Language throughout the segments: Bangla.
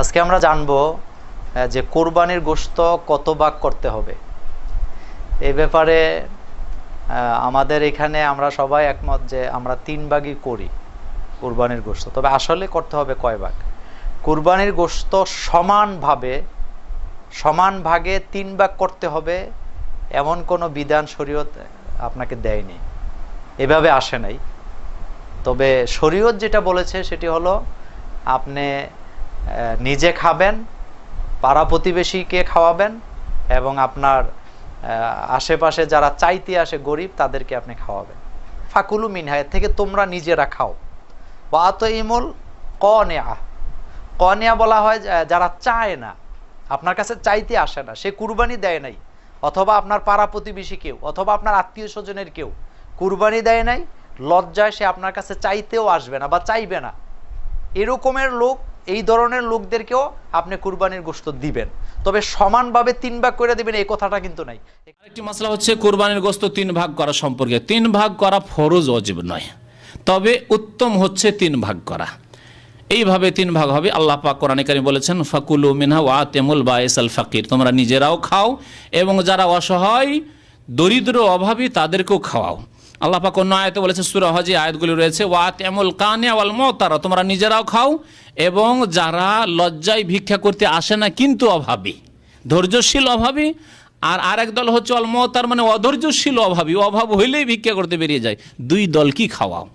আজকে আমরা জানব যে কোরবানির গোশত কত ভাগ করতে হবে। এই ব্যাপারে আমাদের এখানে আমরা সবাই একমত যে আমরা তিন ভাগই করি কোরবানির গোশত। তবে আসলে করতে হবে কয় ভাগ? কোরবানির গোশত সমানভাবে, সমান ভাগে তিন ভাগ করতে হবে এমন কোনো বিধান শরীয়ত আপনাকে দেয়নি। এভাবে আসে নাই। তবে শরীয়ত যেটা বলেছে সেটি হলো, আপনি নিজে খাবেন, পাড়া প্রতিবেশীকে খাওয়াবেন এবং আপনার আশেপাশে যারা চাইতে আসে গরিব তাদেরকে আপনি খাওয়াবেন। ফাকুলু মিনহা, এর থেকে তোমরা নিজেরা খাও। ওয়াত ইমুল কনেয়া কনেয়া বলা হয় যারা চায় না, আপনার কাছে চাইতে আসে না, সে কুরবানি দেয় নাই, অথবা আপনার পাড়া প্রতিবেশী কেউ, অথবা আপনার আত্মীয় স্বজনের কেউ, কুরবানি দেয় নাই, লজ্জায় সে আপনার কাছে চাইতেও আসবে না বা চাইবে না। এরকমের লোক এই ধরনের লোকদেরকেও আপনি কুরবানির গোশত দিবেন। তবে সমানভাবে তিন ভাগ করে দিবেন, এই কথাটা কিন্তু নাই। আরেকটি মশলা হচ্ছে কোরবানির গোস্ত তিন ভাগ করা সম্পর্কে। তিন ভাগ করা ফরজ অজীব নয়, তবে উত্তম হচ্ছে তিন ভাগ করা। এইভাবে তিন ভাগ হবে, আল্লাহ পাক কোরআন কারিম বলেছেন, ফাকুলু মিনহা ওয়া তেমুল বায়েস আল ফাকির। তোমরা নিজেরাও খাও এবং যারা অসহায়, দরিদ্র, অভাবী, তাদেরকেও খাওয়াও। আল্লাহ পাক অন্য আয়তে বলেছে সুরা হজি আয়াতগুলি রয়েছে, ওয়া তেমল কানে ওয়াল মতারা তোমরা নিজেরাও খাও এবং যারা লজ্জায় ভিক্ষা করতে আসে না কিন্তু অভাবী, ধৈর্যশীল অভাবী, আর আরেক দল হচ্ছে অলমতার মানে অধৈর্যশীল অভাবী, অভাব হইলেই ভিক্ষা করতে বেরিয়ে যায়। দুই দল কি খাওয়াও?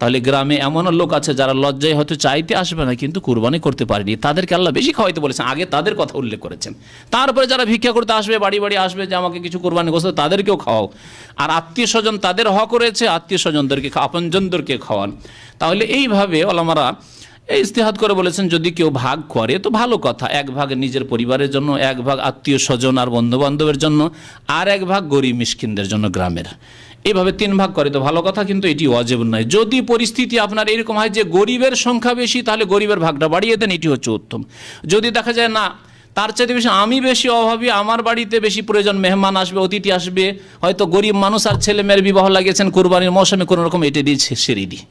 তাহলে গ্রামে এমনও লোক আছে যারা লজ্জায় হয়তো চাইতে আসবে না, কিন্তু কুরবানি করতে পারেনি। তাদেরকে আল্লাহ বেশি খাওয়াইতে বলেছেন। আগে তাদের কথা উল্লেখ করেছেন। তারপরে যারা ভিক্ষা করতে আসবে, বাড়ি বাড়ি আসবে যে আমাকে কিছু কোরবানি করছে তাদেরকেও খাওয়াও। আর আত্মীয় স্বজন তাদের হক রয়েছে আত্মীয় স্বজনদেরকে আপনজনদেরকে খাওয়ান। তাহলে এইভাবে ওলামারা এই ইস্তেহাদ করে বলেছেন, যদি কেউ ভাগ করে, তো ভালো কথা। এক ভাগ নিজের পরিবারের জন্য, এক ভাগ আত্মীয় স্বজন আর বন্ধু বান্ধবের জন্য, আর এক ভাগ গরিব মিসকিনদের জন্য গ্রামের। এভাবে তিন ভাগ করে, তো ভালো কথা, কিন্তু এটি অজেব নয়। যদি পরিস্থিতি আপনার এরকম হয় যে গরিবের সংখ্যা বেশি, তাহলে গরিবের ভাগটা বাড়িয়ে দেন, এটি হচ্ছে উত্তম। যদি দেখা যায় না, তার চাইতে বেশি আমি বেশি অভাবী, আমার বাড়িতে বেশি প্রয়োজন মেহমান আসবে, অতিথি আসবে, হয়তো গরিব মানুষ আর ছেলে মেয়ের বিবাহ লাগিয়েছেন, কোরবানির মৌসুমে কোনো রকম এটে দিয়ে সেরে দিই।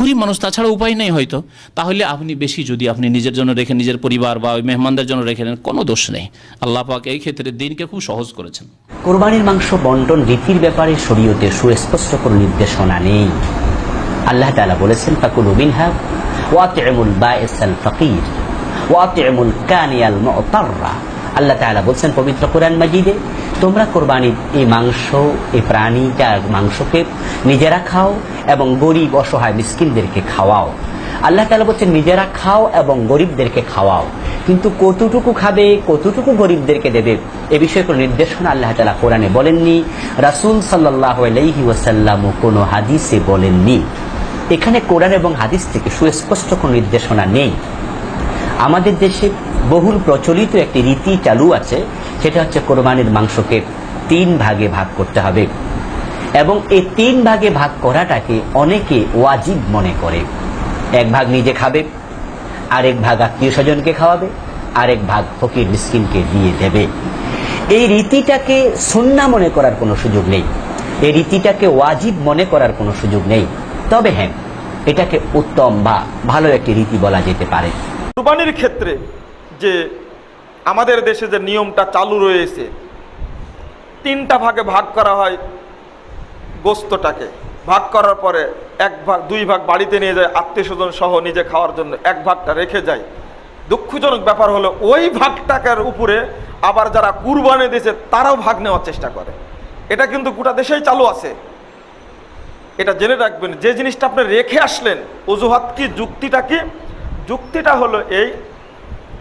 গরিব মানুষ, তাছাড়া উপায় নেই হয়তো। তাহলে আপনি বেশি যদি আপনি নিজের জন্য রেখে, নিজের পরিবার বা ওই মেহমানদের জন্য রেখে নেন, কোনো দোষ নেই। আল্লাহ পাক এই ক্ষেত্রে দিনকে খুব সহজ করেছেন। কোরবানির মাংস বন্টন রীতির ব্যাপারে শরীয়তে সুস্পষ্ট কোনো নির্দেশনা নেই। আল্লাহ তালা বলেছেন, ফাকুলু মিনহা ওয়াতি'মুল বাইসাল ফাকির ওয়াতি'মুল কানিয়াল আল্লাহ তালা বলছেন, পবিত্র কোরআন মাজিদে তোমরা কোরবানির এই মাংস, এই প্রাণীটার মাংসকে নিজেরা খাও এবং গরিব, অসহায় মিসকিনদেরকে খাওয়াও। আল্লাহ তালা বলছেন, নিজেরা খাও এবং গরিবদেরকে খাওয়াও। কিন্তু কতটুকু খাবে, কতটুকু গরিবদেরকে দেবে, এ বিষয়ে কোনো নির্দেশনা আল্লাহ তালা কোরআনে বলেননি। রাসুল সাল্লাহ আলাইহি ওয়াসাল্লামও কোনো হাদিসে বলেননি। এখানে কোরআন এবং হাদিস থেকে সুস্পষ্ট কোনো নির্দেশনা নেই। আমাদের দেশে বহুল প্রচলিত একটি রীতি চালু আছে সেটা হচ্ছে কোরবানির মাংসকে তিন ভাগে ভাগ করতে হবে। এবং এই তিন ভাগে ভাগ করাটাকে অনেকে ওয়াজিব মনে করে। এক ভাগ নিজে খাবে, আরেক ভাগ আত্মীয় স্বজনকে খাওয়াবে, আরেক ভাগ ফকির মিসকিনকে দিয়ে দেবে। এই রীতিটাকে সন্না মনে করার কোনো সুযোগ নেই। এই রীতিটাকে ওয়াজিব মনে করার কোনো সুযোগ নেই। তবে হ্যাঁ এটাকে উত্তম বা ভালো একটি রীতি বলা যেতে পারে। কুরবানির ক্ষেত্রে যে আমাদের দেশে যে নিয়মটা চালু রয়েছে, তিনটা ভাগে ভাগ করা হয় গোস্তটাকে। ভাগ করার পরে এক ভাগ, দুই ভাগ বাড়িতে নিয়ে যায়, আত্মীয় স্বজন সহ নিজে খাওয়ার জন্য এক ভাগটা রেখে যায়। দুঃখজনক ব্যাপার হলো, ওই ভাগটাকার উপরে আবার যারা কুরবানি দিয়েছে, তারাও ভাগ নেওয়ার চেষ্টা করে। এটা কিন্তু গোটা দেশেই চালু আছে। এটা জেনে রাখবেন, যে জিনিসটা আপনি রেখে আসলেন, অজুহাত কি, যুক্তিটা কি? যুক্তিটা হলো এই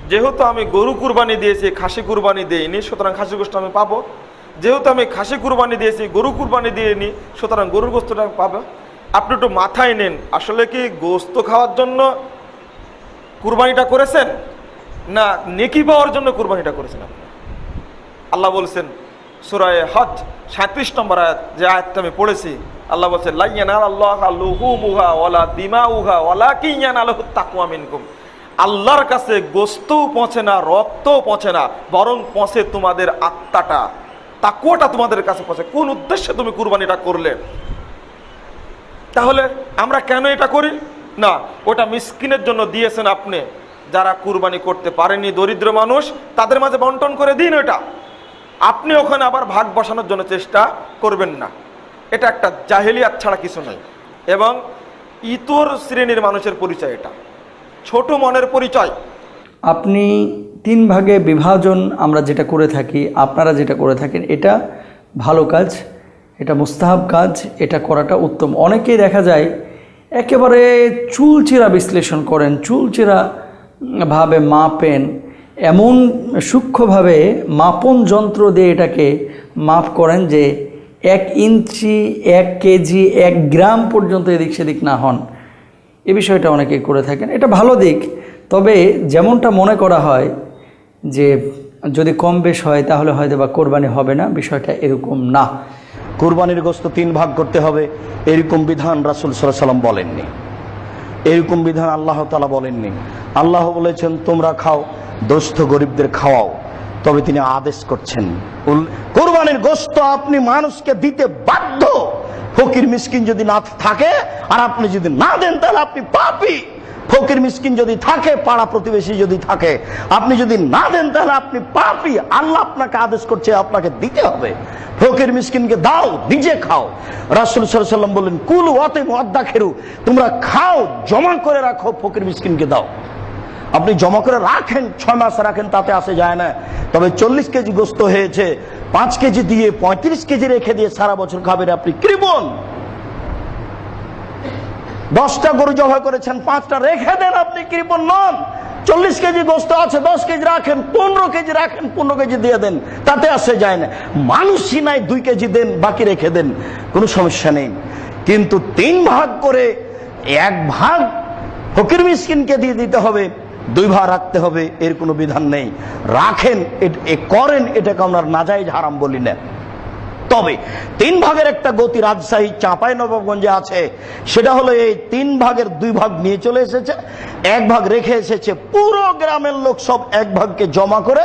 যেহেতু আমি গরু কুরবানি দিয়েছি, খাসি কুরবানি দিইনি, সুতরাং খাসি গোষ্ঠ আমি পাবো। যেহেতু আমি খাসি কুরবানি দিয়েছি, গরু কুরবানি দিইনি, সুতরাং গরুর গোস্তটা পাবো। আপনি একটু মাথায় নেন, আসলে কি গোস্ত খাওয়ার জন্য কুরবানিটা করেছেন? না, নেকি পাওয়ার জন্য কুরবানিটা করেছেন আপনি? আল্লাহ বলছেন সুরায় হজ সাঁত্রিশ নম্বর আয়াত, যে আয়াতটা আমি পড়েছি, আল্লাহ বলছেন লাইয়ান আল্লাহ লুহুমুহা ওয়ালা দিমাউহা ওয়ালা কিয়ান আলহু তাকুয়া মিনকুম। আল্লাহর কাছে গোস্তও পৌঁছে না, রক্তও পৌঁছে না, বরং পৌঁছে তোমাদের আত্মাটা। তাকুয়াটা তোমাদের কাছে পৌঁছে। কোন উদ্দেশ্যে তুমি কুরবানিটা করলে? তাহলে আমরা কেন এটা করি? না, ওটা মিসকিনের জন্য দিয়েছেন আপনি। যারা কুরবানি করতে পারেনি, দরিদ্র মানুষ, তাদের মাঝে বন্টন করে দিন ওটা। আপনি ওখানে আবার ভাগ বসানোর জন্য চেষ্টা করবেন না। এটা একটা জাহেলিয়াত ছাড়া কিছু নয় এবং ইতর শ্রেণির মানুষের পরিচয় এটা। ছোট মনের পরিচয়। আপনি তিন ভাগে বিভাজন আমরা যেটা করে থাকি, আপনারা যেটা করে থাকেন, এটা ভালো কাজ, এটা মুস্তাহাব কাজ, এটা করাটা উত্তম। অনেকেই দেখা যায় একেবারে চুলচেরা বিশ্লেষণ করেন, চুলচেরা ভাবে মাপেন, এমন সূক্ষ্মভাবে মাপন যন্ত্র দিয়ে এটাকে মাপ করেন যে এক ইঞ্চি, এক কেজি, এক গ্রাম পর্যন্ত এদিক সেদিক না হন। এ বিষয়টা অনেকে করে থাকেন। এটা ভালো দিক, তবে যেমনটা মনে করা হয় যে যদি কম বেশ হয় তাহলে হয়তো বা কোরবানি হবে না, বিষয়টা এরকম না। কোরবানির গোস্ত তিন ভাগ করতে হবে, এরকম বিধান রাসুল সাল্লাম বলেননি। এরকম বিধান আল্লাহ তালা বলেননি। আল্লাহ বলেছেন, তোমরা খাও, দোস্ত গরিবদের খাওয়াও। তবে তিনি আদেশ করছেন কোরবানির গোস্ত আপনি মানুষকে দিতে বাধ্য। ফকির মিসকিন যদি না থাকে, আর আপনি যদি না দেন, তাহলে আপনি পাপি। ফকির মিসকিন যদি থাকে, পাড়া প্রতিবেশী যদি থাকে, আপনি যদি না দেন, তাহলে আপনি পাপি। আল্লাহ আপনাকে আদেশ করছে, আপনাকে দিতে হবে। ফকির মিসকিনকে দাও, নিজে খাও। রাসুল সাল্লাম বললেন, কুল ওয়াতে মদ্দা খেরু তোমরা খাও, জমা করে রাখো, ফকির মিসকিনকে দাও। আপনি জমা করে রাখেন, ছয় মাস রাখেন, তাতে আসে যায় না। তবে চল্লিশ কেজি গোস্ত হয়েছে পাঁচ কেজি দিয়ে পঁয়ত্রিশ কেজি রেখে দিয়ে সারা বছর খাবেন আপনি। কৃপন। দশটা গরু জবাই করেছেন, পাঁচটা রেখে দেন আপনি, কৃপন নন। চল্লিশ কেজি গোস্ত আছে, দশ কেজি রাখেন, পনেরো কেজি রাখেন, পনেরো কেজি দিয়ে দেন। তাতে আসে যায় না। মানুষই নাই, দুই কেজি দেন, বাকি রেখে দেন। কোনো সমস্যা নেই। কিন্তু তিন ভাগ করে এক ভাগ ফকির মিসকিনকে দিয়ে দিতে হবে। দুই ভাগ রাখতে হবে, এর কোনো বিধান নেই। রাখেন করেন, এটাকে আমরা নাজাইজ হারাম বলি না। তবে তিন ভাগের একটা গতি রাজশাহী চাঁপাই নবাবগঞ্জে আছে, সেটা হলো এই তিন ভাগের দুই ভাগ নিয়ে চলে এসেছে, এক ভাগ রেখে এসেছে পুরো গ্রামের লোক সব এক ভাগকে জমা করে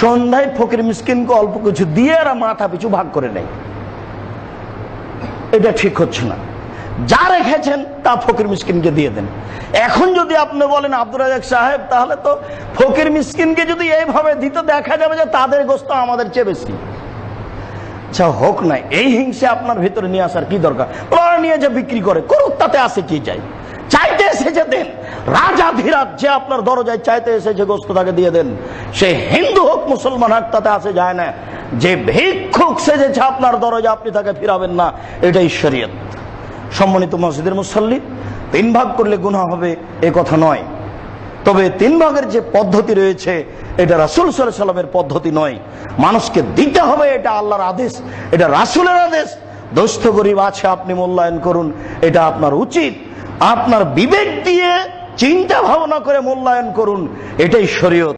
সন্ধ্যায় ফকির মিসকিনকে অল্প কিছু দিয়ে আর মাথা পিছু ভাগ করে নেয়। এটা ঠিক হচ্ছে না। যা রেখেছেন, তা ফকির মিসকিনকে দিয়ে দেন। এখন যদি আপনি বলেন আব্দুল রাজাক সাহেব, তাহলে তো ফকির মিসকিনকে যদি এইভাবে দিতে দেখা যাবে যে তাদের গোস্ত আমাদের চেয়ে বেশি। আচ্ছা হোক না, এই হিংসে আপনার ভিতরে নিয়ে আসার কি দরকার? নিয়ে যে বিক্রি করে, করুক, তাতে আসে কি চাই? চাইতে এসেছে দেন, রাজা ধীরাজ যে আপনার দরজায় চাইতে এসেছে গোস্ত তাকে দিয়ে দেন, সে হিন্দু হোক, মুসলমান হোক, তাতে আসে যায় না। যে ভিক্ষুক সেজেছে আপনার দরজা আপনি তাকে ফিরাবেন না, এটাই শরীয়ত। সম্মানিত মসজিদের মুসল্লি, তিন ভাগ করলে গুনাহ হবে, এ কথা নয়। তবে তিন ভাগের যে পদ্ধতি রয়েছে, এটা রাসুল সাল্লামের পদ্ধতি নয়। মানুষকে দিতে হবে এটা আল্লাহর আদেশ, এটা রাসুলের আদেশ। দোস্ত গরিব আছে, আপনি মূল্যায়ন করুন, এটা আপনার উচিত। আপনার বিবেক দিয়ে চিন্তা ভাবনা করে মূল্যায়ন করুন, এটাই শরীয়ত।